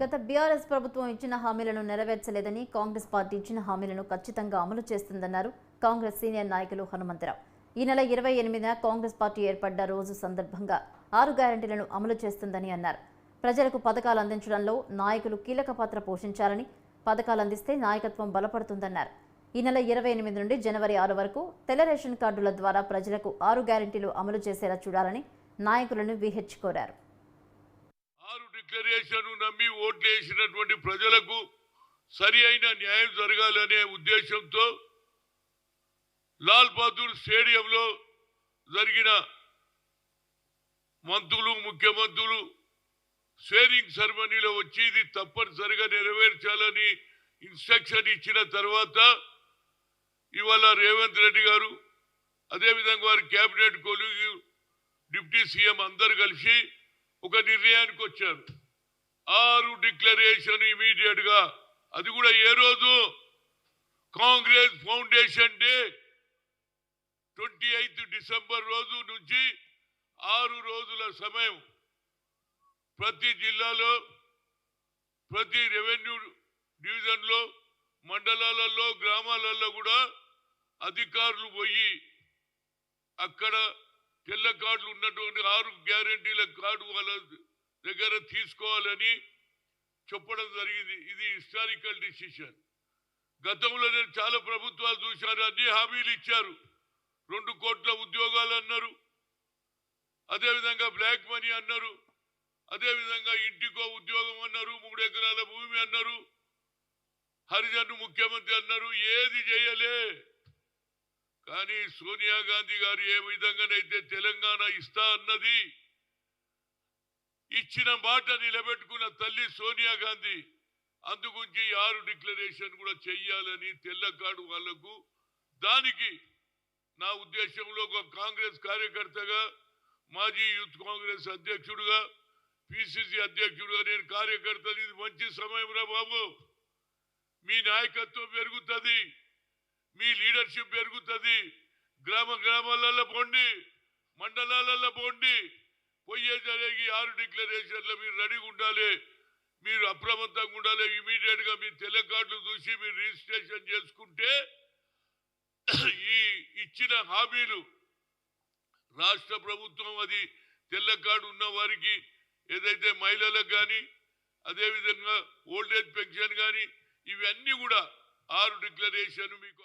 గత బీఆర్ఎస్ ప్రభుత్వం ఇచ్చిన హామీలను నెరవేర్చలేదని కాంగ్రెస్ పార్టీ ఇచ్చిన హామీలను ఖచ్చితంగా అమలు చేస్తుందన్నారు కాంగ్రెస్ సీనియర్ నాయకులు హనుమంతరావు. ఈ నెల ఇరవై ఎనిమిదిన కాంగ్రెస్ పార్టీ ఏర్పడ్డ రోజు సందర్భంగా ఆరు గ్యారంటీలను అమలు చేస్తుందని అన్నారు. ప్రజలకు పథకాలు అందించడంలో నాయకులు కీలక పాత్ర పోషించాలని పథకాలు అందిస్తే నాయకత్వం బలపడుతుందన్నారు. ఈ నెల ఇరవై ఎనిమిది నుండి జనవరి ఆరు వరకు తెల్ల రేషన్ కార్డుల ద్వారా ప్రజలకు ఆరు గ్యారంటీలు అమలు చేసేలా చూడాలని నాయకులను విహెచ్ కోరారు. డిక్లరేషన్ నమ్మి ఓట్లు వేసినటువంటి ప్రజలకు సరి అయిన న్యాయం జరగాలనే ఉద్దేశంతో లాల్ బహదూర్ స్టేడియంలో జరిగిన మంత్రులు ముఖ్యమంత్రులు షేరింగ్ సెరమనీలో వచ్చి ఇది తప్పనిసరిగా నెరవేర్చాలని ఇన్స్ట్రక్షన్ ఇచ్చిన తర్వాత ఇవాళ రేవంత్ రెడ్డి గారు అదేవిధంగా వారి కేబినెట్ కొలుగు డిప్యూటీ సీఎం అందరు కలిసి ఒక నిర్ణయానికి వచ్చారు. ఆరు డిక్లరేషన్ ఇమీడియట్గా అది కూడా ఏ రోజు? Congress foundation day twenty eighth December రోజు నుంచి ఆరు రోజుల సమయం. ప్రతి జిల్లాలో ప్రతి రెవెన్యూ డివిజన్లో మండలాలలో గ్రామాలలో కూడా అధికారులు పోయి అక్కడ తెల్ల కార్డులు ఉన్నటువంటి ఆరు గ్యారంటీల కార్డు వాళ్ళ దగ్గర తీసుకోవాలని చెప్పడం జరిగింది. ఇది హిస్టారికల్ డిసిషన్ గతంలో నేను చాలా ప్రభుత్వాలు చూశారు అన్ని హామీలు ఇచ్చారు. రెండు కోట్ల ఉద్యోగాలు అన్నారు. అదేవిధంగా బ్లాక్ మనీ అన్నారు. అదేవిధంగా ఇంటికో ఉద్యోగం అన్నారు. మూడు ఎకరాల భూమి అన్నారు. హరిజన్ ముఖ్యమంత్రి అన్నారు. ఏది చేయలే. కానీ సోనియా గాంధీ గారు ఏ విధంగానైతే తెలంగాణ ఇస్తా అన్నది ఇచ్చిన మాట నిలబెట్టుకున్న తల్లి సోనియా గాంధీ అందుగురించి ఆరు డిక్లరేషన్ కూడా చెయ్యాలని తెల్లకాడు వాళ్ళకు. దానికి నా ఉద్దేశంలో ఒక కాంగ్రెస్ కార్యకర్తగా మాజీ యూత్ కాంగ్రెస్ అధ్యక్షుడుగా పిసిసి అధ్యక్షుడుగా నేను కార్యకర్తలు ఇది మంచి సమయం రా బాబు. మీ నాయకత్వం పెరుగుతుంది. మీ లీడర్షిప్ పెరుగుతుంది. గ్రామ గ్రామాలలో పోండి మండలాలలో పోండి. పోయేసరికి ఆరు డిక్లరేషన్లు మీరు రెడీగా ఉండాలి. మీరు అప్రమత్తంగా ఉండాలి. ఇమీడియట్గా మీ తెల్ల కార్డులు చూసి మీరు రిజిస్ట్రేషన్ చేసుకుంటే ఈ ఇచ్చిన హామీలు రాష్ట్ర ప్రభుత్వం అది తెల్ల కార్డు ఉన్న వారికి ఏదైతే మహిళలకు కానీ అదేవిధంగా ఓల్డేజ్ పెన్షన్ కానీ ఇవన్నీ కూడా ఆరు డిక్లరేషన్ మీకు